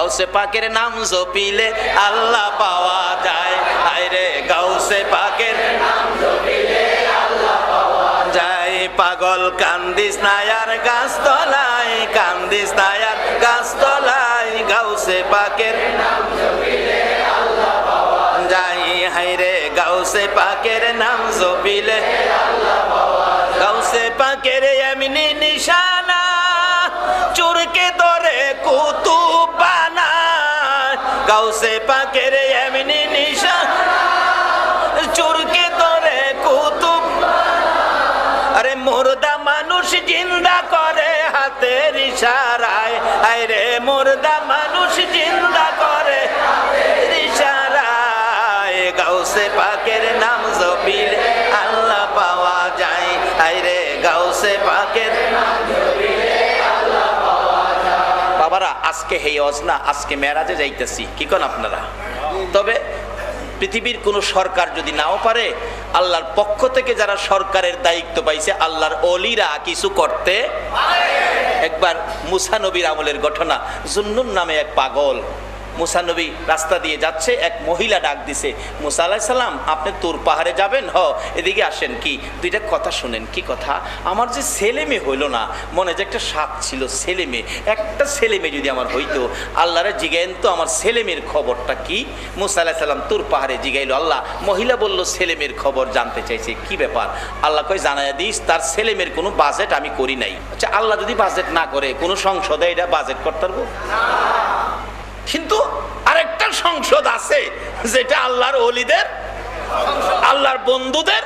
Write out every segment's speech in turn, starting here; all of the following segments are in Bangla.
গাউসে পাকের নাম জপিলে আল্লাহ পাওয়া যায়। হায় রে, গাউসে পাকের পাগল কান্দিস নায়ার গাছ তলায় কান্দিস নায়ার গাছ তলায় গাউসে পাকের যাই হাইরে গাউসে পাকের নাম জপিলে গাউসে পাকের এমনি নিশানা গাউসে পাকের এমনি নিশা। চুরকে ধরে কুতুব। আরে মুর্দা মানুষ জিন্দা করে হাতের ইশারায়। আরে মুর্দা মানুষ জিন্দা আজকে হেই অজনা আজকে মেরাজে যাইতেছি। কি কন আপনারা? তবে পৃথিবীর কোন সরকার যদি নাও পারে, আল্লাহর পক্ষ থেকে যারা সরকারের দায়িত্ব পাইছে, আল্লাহর অলিরা কিছু করতে একবার মুসানবীর আমলের ঘটনা, জুন্নুন নামে এক পাগল মুসা নবী রাস্তা দিয়ে যাচ্ছে, এক মহিলা ডাক দিছে, মুসা আলাহ সাল্লাম আপনি তোর পাহাড়ে যাবেন? হ, এদিকে আসেন। কি? দুইটা কথা শুনেন, কি কথা? আমার যে ছেলে মেয়ে হইল না, মনে যে একটা সাপ ছিল, ছেলে মেয়ে। একটা ছেলে মেয়ে যদি আমার হইতো, আল্লাহরে জিগাইন তো আমার ছেলে মেয়ের খবরটা কি? মুসা আলাহ সাল্লাম তোর পাহাড়ে জিগাইল, আল্লাহ, মহিলা বলল ছেলে মেয়ের খবর জানতে চাইছে, কি ব্যাপার? আল্লাহ কই জানাই দিস, তার ছেলে মেয়ের কোনো বাজেট আমি করি নাই। আচ্ছা আল্লাহ যদি বাজেট না করে, কোনো সংসদে এটা বাজেট করতে পারব? কিন্তু আরেকটা সংসদ আছে, যেটা আল্লাহর অলিদের আল্লাহর বন্ধুদের।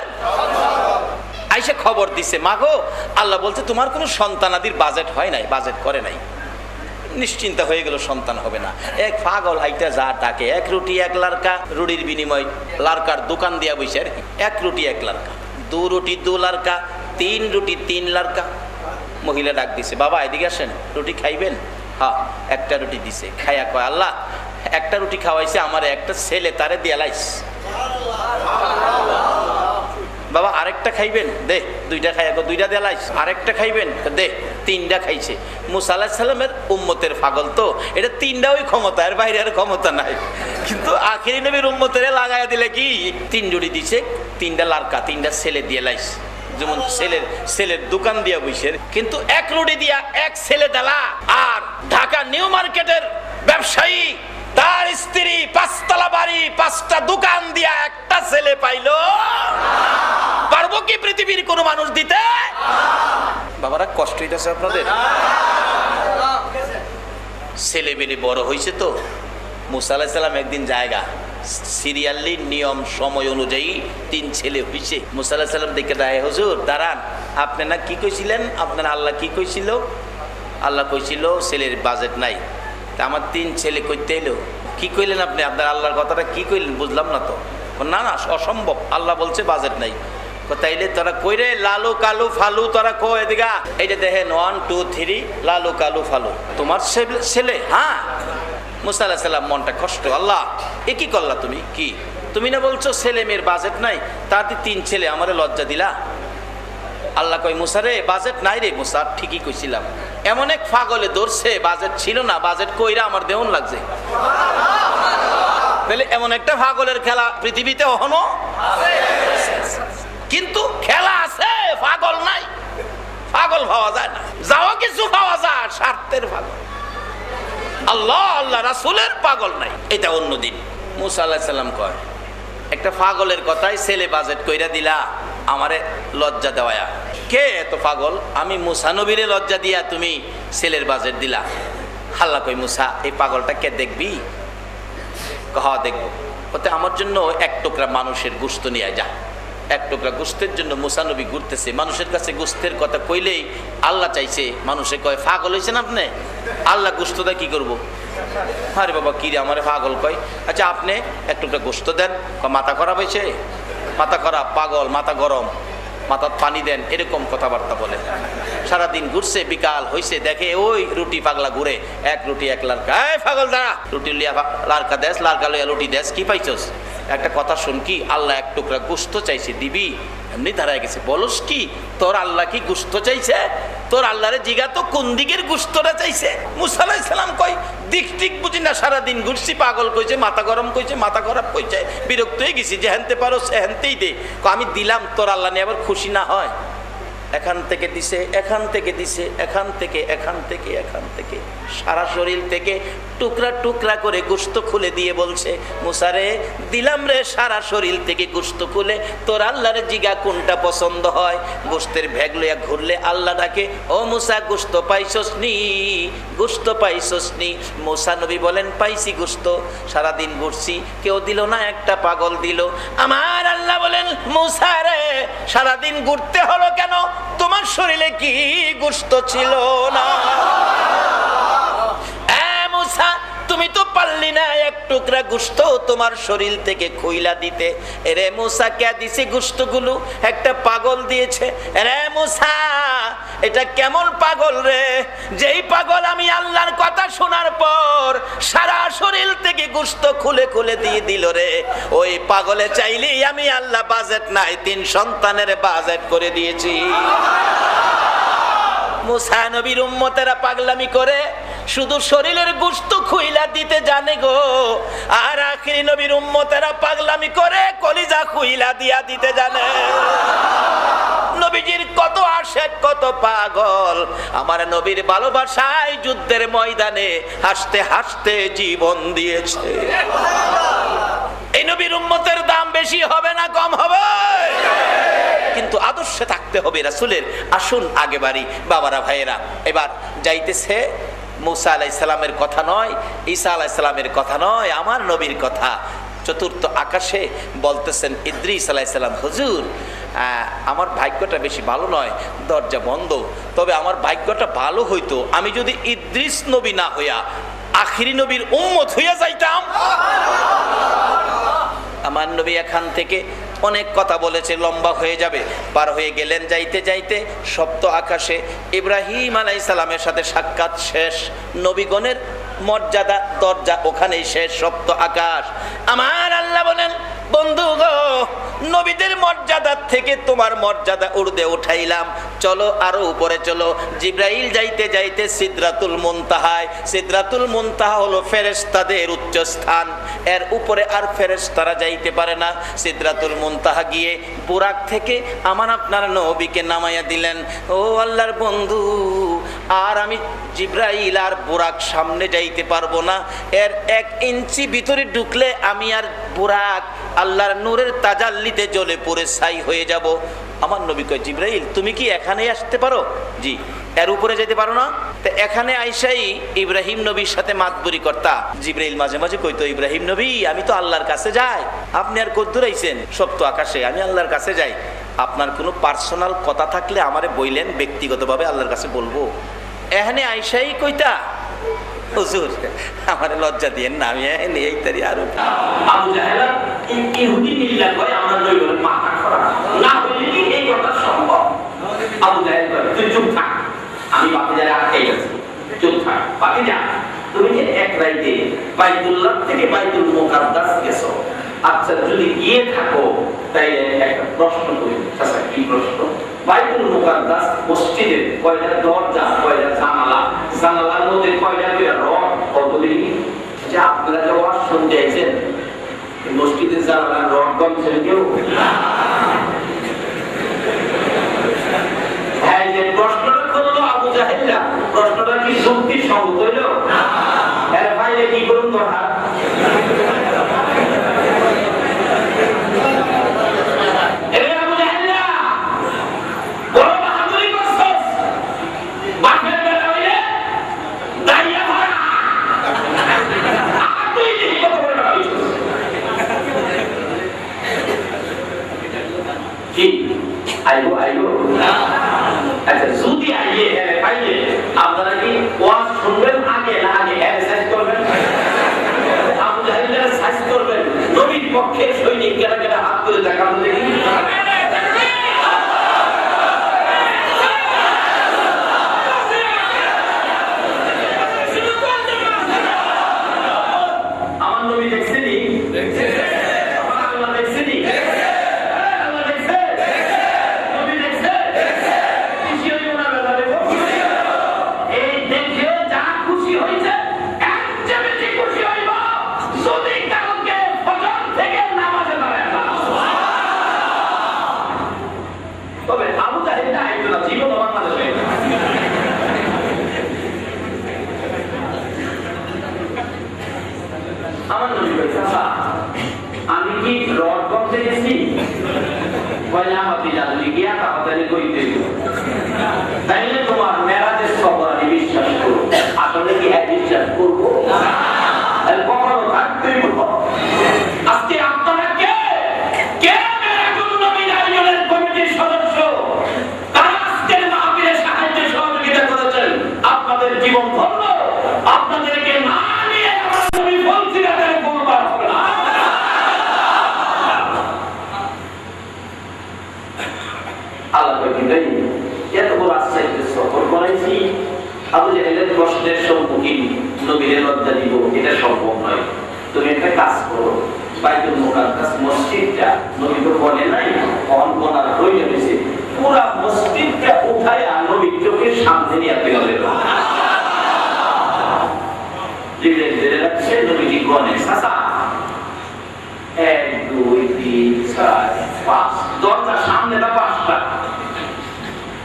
আইসে খবর দিছে, মাগো, আল্লাহ বলছে তোমার কোনো সন্তানাদির বাজেট হয় নাই বাজেট করে নাই। নিশ্চিন্তা হয়ে গেল, সন্তান হবে না। এক পাগল হাইটা যা ডাকে, এক রুটি, এক লারকা, রুটির বিনিময় লারকার দোকান দিয়া বসে আর এক রুটি, এক লারকা। দু রুটি, দু লারকা, তিন রুটি, তিন লারকা। মহিলা ডাক দিছে, বাবা, এদিকে আসেন, রুটি খাইবেন? হ্যাঁ একটা রুটি দিছে। খাইয়া কয়, আল্লাহ, একটা রুটি খাওয়াইছে, আমার একটা ছেলে তারে দিয়া লাইস। বাবা, আরেকটা খাইবেন? দে, দুইটা খাই দুইটা দেলাইস আরেকটা খাইবেন? দে, তিনটা খাইছে। মুসা আলাহ সাল্লামের উম্মতের পাগল তো, এটা তিনটা ওই ক্ষমতা, এর বাইরে আর ক্ষমতা নাই। কিন্তু আখেরি নবীর উম্মতের লাগাই দিলে কি? তিন জুড়ি দিছে, তিনটা লারকা, তিনটা ছেলে দিয়ে লাইস। যেমন ছেলের ছেলের দোকান দিয়া বইসে কিন্তু এক রুটি দিয়া এক ছেলে দেলা আর ঢাকা নিউ মার্কেটের ব্যবসায়ী তার স্ত্রী পাঁচতলা বাড়ি পাঁচটা দোকান দিয়া একটা ছেলে পাইলো। পারব কি পৃথিবীর কোন মানুষ দিতে? বাবারা কষ্ট হইতেছে আপনাদের? ছেলে বেলে বড় হয়েছে তো। মুসা আলাহিসাল্লাম একদিন জায়গা সিরিয়ালি নিয়ম সময় অনুযায়ী তিন ছেলে হয়েছে মুসা আলাহিসাল্লাম দেখে দেয়, হুজুর, দাঁড়ান, আপনি না কি কইছিলেন? আপনার আল্লাহ কি কইছিল? আল্লাহ কইছিল, ছেলের বাজেট নাই। তা আমার তিন ছেলে কইতে এলো, কি কইলেন আপনি? আপনার আল্লাহর কথাটা কি কইলেন? বুঝলাম না তো। না না, অসম্ভব, আল্লাহ বলছে বাজেট নাই। তাইলে তোরা কইরে লালু কালু ফালু তোরা কো এদিকা এইটা দেখেন one two three Lalu Kalu Falu. তোমার ছেলে? হ্যাঁ মুসা মনটা কষ্ট। আল্লাহ, এ কি করলা তুমি? কি? তুমি না বলছো ছেলে মেয়ের বাজেট নাই? তাতে তিন ছেলে আমারে লজ্জা দিলা? আল্লাহ কই মুসা রে বাজেট নাই রে মুসা, ঠিকই কইছিলাম। এমন এক ফাগলে ধরছে বাজেট ছিল না বাজেট কইরা আমার দেহন লাগছে। তাহলে এমন একটা ফাগলের খেলা পৃথিবীতে হনো কিন্তু খেলা আছে, পাগল নাই। পাগল পাওয়া যায় না। যাওয়া কিছু পাওয়া যায়, স্বার্থের পাগল। আল্লাহ আল্লাহ রাসুলের পাগল নাই। এটা অন্যদিন মুসা আল্লাহ সাল্লাম কয়, একটা পাগলের কথাই ছেলে বাজেট কইরা দিলা, আমারে লজ্জা দেওয়া কে এত পাগল? আমি মুসা নবীরে লজ্জা দিয়া তুমি ছেলের বাজেট দিলা। হাল্লা কই মুসা, এই পাগলটা কে দেখবি? কহা, দেখব। ওতে আমার জন্য এক টুকরা মানুষের গুস্ত নিয়ে যা। এক টুকরা গোস্তের জন্য মুসানবী ঘুরতেছে। মানুষের কাছে গুস্তের কথা কইলেই আল্লাহ চাইছে, মানুষে কয়, পাগল হয়েছেন আপনি? আল্লাহ গুস্তটা কি করব? আরে বাবা, কী রে, আমার পাগল কয়? আচ্ছা আপনি এক টুকরা গোস্ত দেন। মাথা খারাপ হয়েছে মাথা খারাপ, পাগল, মাথা গরম। মাথার পানি দেন, এরকম কথাবার্তা বলে সারাদিন ঘুরছে, বিকাল হইছে, দেখে ওই রুটি পাগলা ঘুরে, এক রুটি, এক লালকা পাগল দাঁড়া! রুটি লিয়া লালকা দেশ লালকা লইয়া রুটি দেশ কি পাইছস? একটা কথা শুন কি, আল্লাহ এক টুকরা গুস্ত চাইছে, দিবি? এমনি দাঁড়ায় গেছে। বলস কি, তোর আল্লাহ কি গুস্ত চাইছে? তোর আল্লাহরে জিগা তো কোন দিকের গুস্তটা চাইছে? মুসালাই সালাম কই, দিক ঠিক বুঝি না, সারাদিন ঘুরছি, পাগল কইছে, মাথা গরম কইছে, মাথা খারাপ কইছে, বিরক্ত হয়ে গেছি যে হেনতে পারো সে হেনতেই দে আমি দিলাম, তোর আল্লাহ নিয়ে আবার খুশি না হয়। এখান থেকে দিছে, এখান থেকে দিছে, এখান থেকে এখান থেকে এখান থেকে। সারা শরীর থেকে টুকরা টুকরা করে গুস্ত খুলে দিয়ে বলছে মুসারে দিলাম রে সারা শরীর থেকে গুস্ত খুলে, তোর আল্লাহর জিগা কোনটা পছন্দ হয়? গোস্তের ভ্যাগ লইয়া ঘুরলে আল্লাহ ডাকে, ও মুসা, গুস্ত পাইছস নি গোস্ত পাইছস নি মুসা নবী বলেন, পাইছি গোস্ত, সারাদিন ঘুরছি, কেউ দিল না, একটা পাগল দিল। আমার আল্লাহ বলেন, মুসা রে, সারাদিন ঘুরতে হলো কেন? তোমার শরীরে কি গুস্ত ছিল না? তুমি তো পারলি না, এক টুকরা গুস্ত তোমার শরীর থেকে খুইলা দিতে। রে মুসা, কে দিছে গুস্তগুলো? একটা পাগল দিয়েছে। রে মুসা, এটা কেমন পাগল রে? যেই পাগল আমি আল্লাহর কথা শোনার পর সারা শরীর থেকে গুস্ত খুলে খুলে দিয়ে দিল রে। ওই পাগলে চাইলেই আমি আল্লাহ বাজেট নাই, তিন সন্তানের বাজেট করে দিয়েছি। মুসা নবীর উম্মতেরা পাগলামি করে শুধু শরীরের গুস্ত খুইলা দিতে জানে গো। আর আখিরি নবীর উম্মতেরা পাগলামি করে কলিজা খুইলা দিয়া দিতে জানে। নবীজির কত আশেক, কত পাগল। আমার নবীর ভালোবাসায় যুদ্ধের ময়দানে হাসতে হাসতে জীবন দিয়েছে। এই নবীর উম্মতের দাম বেশি হবে না, কম হবে। কিন্তু আদর্শে থাকতে হবে রাসুলের আসুন আগে বাড়ি বাবারা, ভাইয়েরা, এবার যাইতেছে মুসা আলাইসালামের কথা নয় ঈসা আলাইসালামের কথা নয় আমার নবীর কথা। চতুর্থ আকাশে বলতেছেন ইদ্রিস আলাইসালাম হুজুর আহ, আমার ভাগ্যটা বেশি ভালো নয় দরজা বন্ধ। তবে আমার ভাগ্যটা ভালো হইতো আমি যদি ইদ্রিস নবী না হইয়া আখিরি নবীর উম্মত হইয়া যাইতাম। আমার নবী এখান থেকে অনেক কথা বলেছে, লম্বা হয়ে যাবে। পার হয়ে গেলেন যাইতে যাইতে সপ্ত আকাশে। ইব্রাহিম আলাই সালামের সাথে সাক্ষাৎ শেষ। নবীগণের মর্যাদা, দরজা ওখানেই শেষ, সপ্ত আকাশ। আমার আল্লাহ বলেন, বন্ধু গো নবীদের মর্যাদার থেকে তোমার মর্যাদা উর্দে উঠাইলাম। চলো আরও উপরে চলো। জিব্রাইল যাইতে যাইতে সিদ্রাতুল মুনতাহায়। সিদ্রাতুল মুনতাহা হলো ফেরেশতাদের উচ্চ স্থান এর উপরে আর ফেরেশতারা যাইতে পারে না। সিদ্রাতুল মুনতাহা গিয়ে বুরাক থেকে আমার আপনার নবীকে নামাইয়া দিলেন। ও আল্লাহর বন্ধু, আর আমি জিব্রাইল আর বুরাক সামনে যাইতে পারব না। এর এক ইঞ্চি ভিতরে ঢুকলে আমি আর বুরাক আল্লাহর নূরের তাজাল্লিতে জ্বলে পড়ে ছাই হয়ে যাব। আমার নবী কয়, জিব্রাইল, তুমি কি এখানে আসতে পারো? জি, এর উপরে যেতে পারো না। তো এখানে আইসাই ইব্রাহিম নবীর সাথে মাতবুরি কর্তা। জিব্রাইল, মাঝে মাঝে কইতো ইব্রাহিম নবী, আমি তো আল্লাহর কাছে যাই। আপনি আর কদ্দুর আইছেন? সপ্ত আকাশে, আমি আল্লাহর কাছে যাই। আপনার কোনো পার্সোনাল কথা থাকলে আমারে বইলেন, ব্যক্তিগতভাবে আল্লাহর কাছে বলব। এখানে আইসাই কইতা? হুজুর, আমার লজ্জা আমি এই তারি আরও আমি বাকি যারা চুপ থাক। বাকি যা তুমি যে এক রাইতে বাইতুল্লাহ থেকে বাইতুল গেছো। আচ্ছা যদি গিয়ে থাকো তাই একটা প্রশ্ন করি। আচ্ছা কি প্রশ্ন? বাইতুল মুকাদ্দাস মসজিদের কয়টা দরজা, কয়টা জানালা? জানালার মধ্যে কয়টা করে রড কতদিন? যে আপনারা যে ওয়াজ শুনতে আছেন মসজিদের জানালার রড গমছেন কেউ? হ্যাঁ যে প্রশ্নটা করল আবু কি যুক্তি সঙ্গত হইল? এর বাইরে কি করুন কথা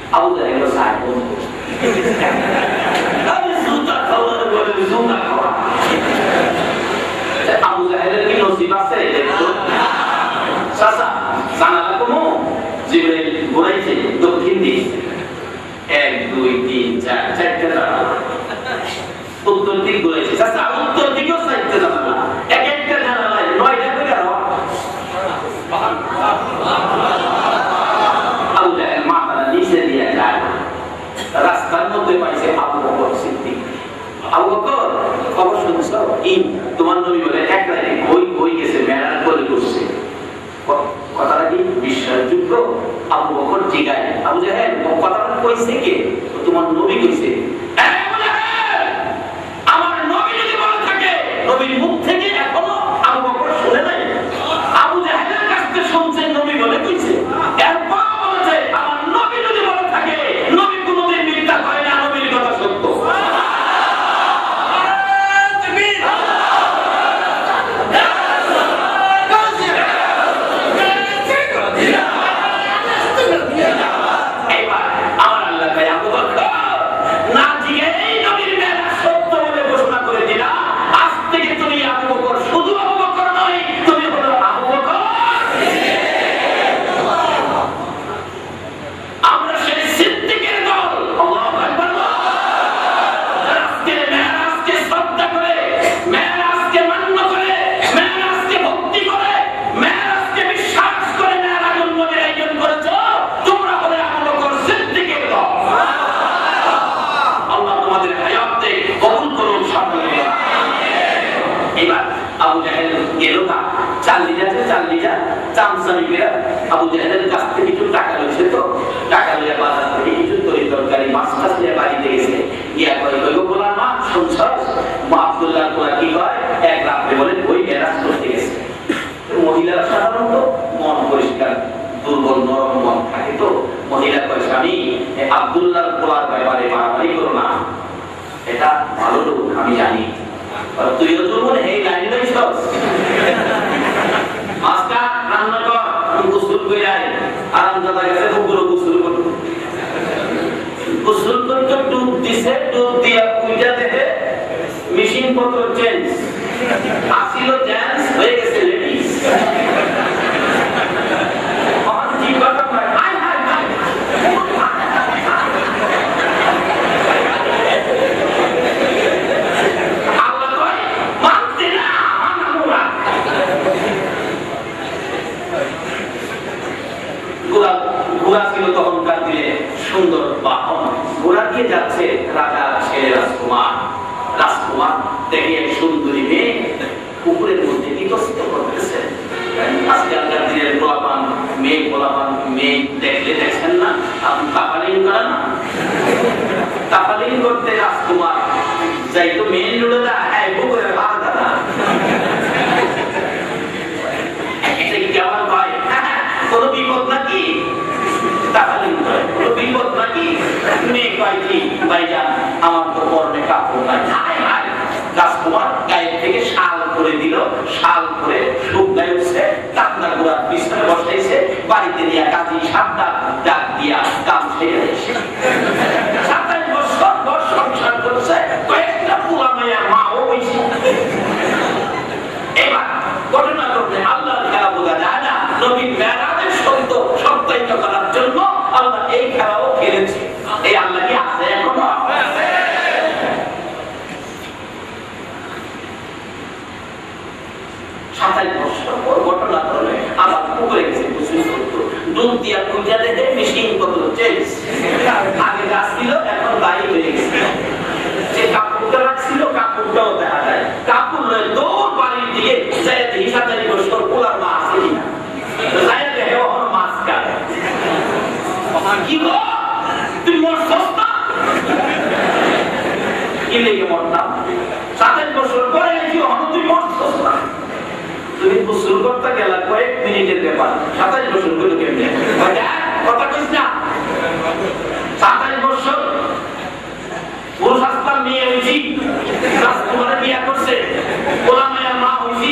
আবু জাহেল সাহেব বন্ধু আমি আছে কোনো জিবরাইল ঘুরাইছে দক্ষিণ দিক এক দুই তিন চার চারটে উত্তর দিক ঘুরাইছে চাচা উত্তর দিকেও সাহিত্য জানালা এই তোমার নবী বলে এক লাইনে ওই সংসার মা আব্দুল্লাহ তোরা কি হয়? এক রাত্রে বলে ওই এরাজ করতে গেছে। মহিলারা সাধারণত মন পরিষ্কার, দুর্বল, নরম মন থাকে তো। মহিলা কয়, স্বামী আবদুল্লাহ পোলার ব্যাপারে মারামারি করো না। এটা ভালো লোক, আমি জানি। তুই দুর্বল এই লাইন লাইন আজকা রান্না কর গোসল করে আরাম দাদা গেছে খুব গোসল করতে ডুব দিছে ডুব দিয়া কুইটা দেখে মেশিন পত্র চেঞ্জ আসিল চেঞ্জ হয়ে গেছে লেডিস কয় ঠিক থেকে শাল করে দিল, শাল করে কাকনা গুড়ার পিছনে বসাইছে, বাড়িতে দিয়া কাজী সাতটা ডাক দিয়া কাম খেয়ে diye akılca dedim bir şeyin kapılacağız. কথা গেল কয়েক মিনিটের ব্যাপার সাতাশ বছরগুলো কেমনি? কথা কইস না। সাতাশ বছর ওর রাস্তা মেয়ে হয়েছি বিয়া করছে, ওরা মায়া মা হয়েছি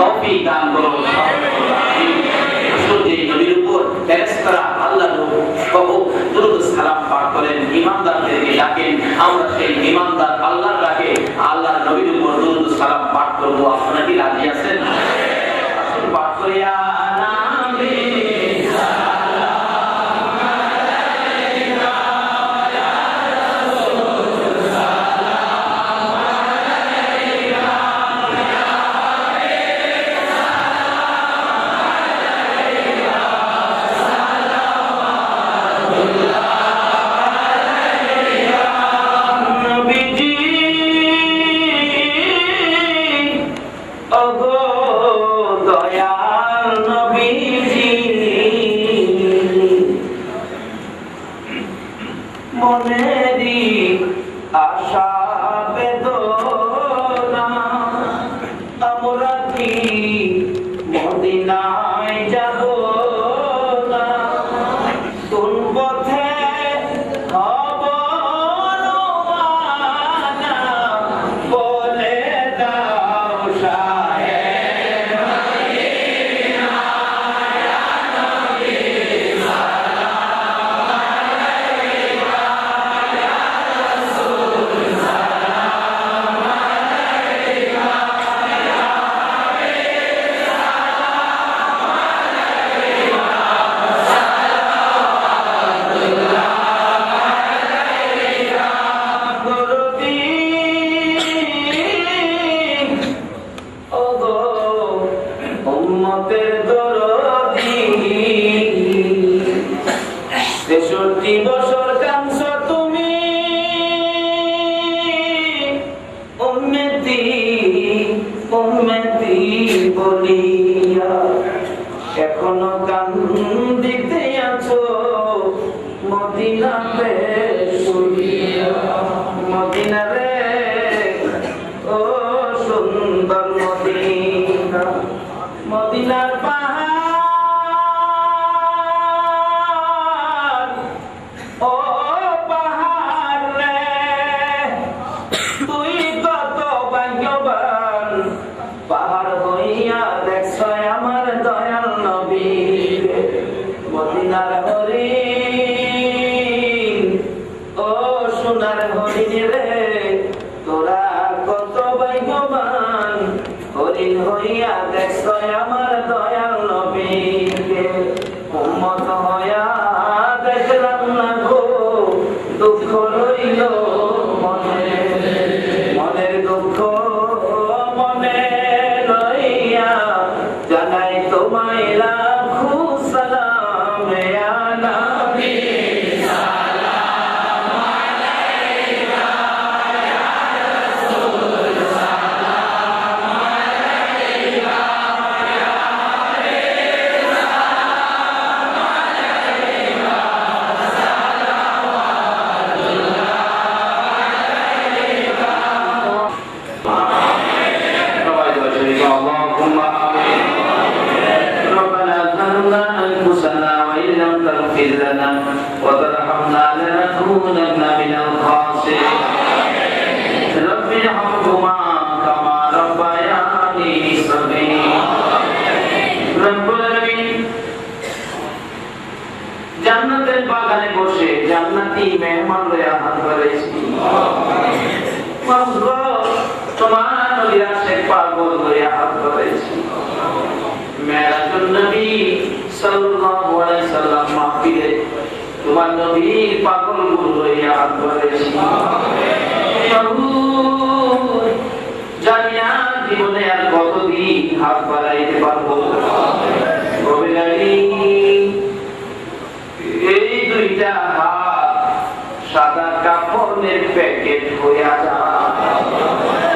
তৌফিক দান করুন। যিনি নবীর উপর ফেরেশতারা আল্লাহর বহু দুরূদ সালাম পাঠ করেন। ইমানদারদেরকে ডাকেন। আমরা সেই ইমানদার আল্লাহর উপর দুরূদ সালাম পাঠ করব। আপনারা কি রাজি আছেন? পাঠ করিয়া achar জান্নাতি মেহমান হাত বাড়াইছি মাগো, তোমার নবীর পাগল লইয়া হাত বাড়াইছি মেরাজুন নবী সাল্লাল্লাহু আলাইহি সাল্লাম মাহফিলে তোমার নবীর পাগলগুলো লইয়া হাত বাড়াইছি জানি না জীবনে আর কতদিন হাত বাড়াইতে পারব। এই দুইটা হাত রসুলের প্যাকেট হইয়া যা